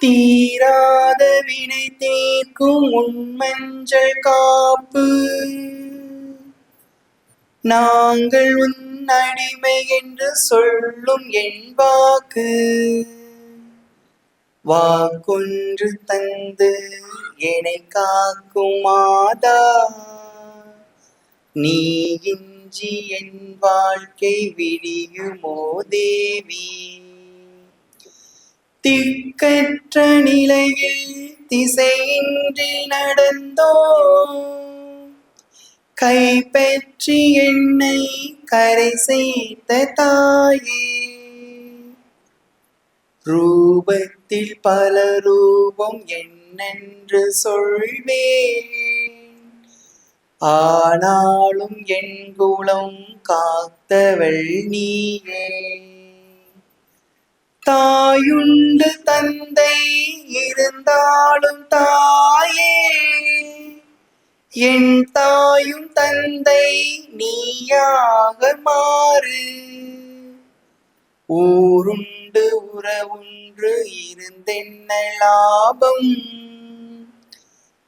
தீராத வினை தீர்க்கும் உண்மஞ்சள் காப்பு. நாங்கள் உன் அடிமை என்று சொல்லும் என் வாக்கு. வாக்கொன்று தந்து என்னை காக்கும் மாதா. நீ இஞ்சி என் வாழ்க்கை விடியுமோ தேவி. திக்கற்ற நிலையில் திசையின்றி நடந்தோ கைப்பற்றி என்னை கரை சேர்த்த தாயே. ரூபத்தில் பல ரூபம் என்னென்று சொல்வேன். ஆனாலும் என் குலம் காத்தவள் நீயே. தாயுண்டு தந்தை இருந்தாலும் தாயே. என் தாயும் தந்தை நீயாக மாறு. ஊருண்டு உறவுன்று இருந்தென்ன லாபம்?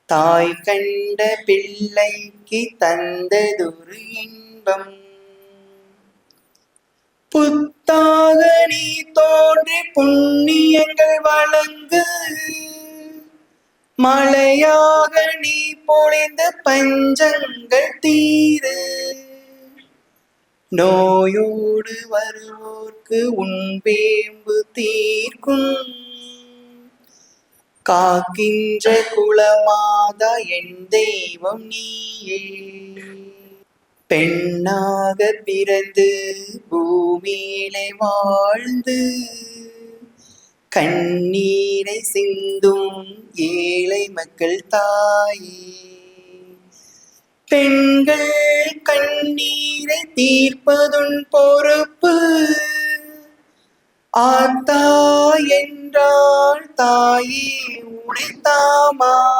தாய் கண்ட பிள்ளைக்கு தந்ததொரு இன்பம். புத்தா தோன்றி புண்ணியங்கள் வழங்கு. மழையாக நீ பொழிந்த பஞ்சங்கள் தீரு. நோயோடு வருவோர்க்கு உன்பேம்பு தீர்க்கும். காக்கின்ற குலமாதா என் தெய்வம் நீயே. பெண்ணாக பிறந்து பூமியிலே வாழ்ந்து கண்ணீரை சிந்தும் ஏழை மக்கள் தாயே. பெண்கள் கண்ணீரை தீர்ப்பதுன் பொறுப்பு. ஆத்தா என்றால் தாயே உடைத்தாமா?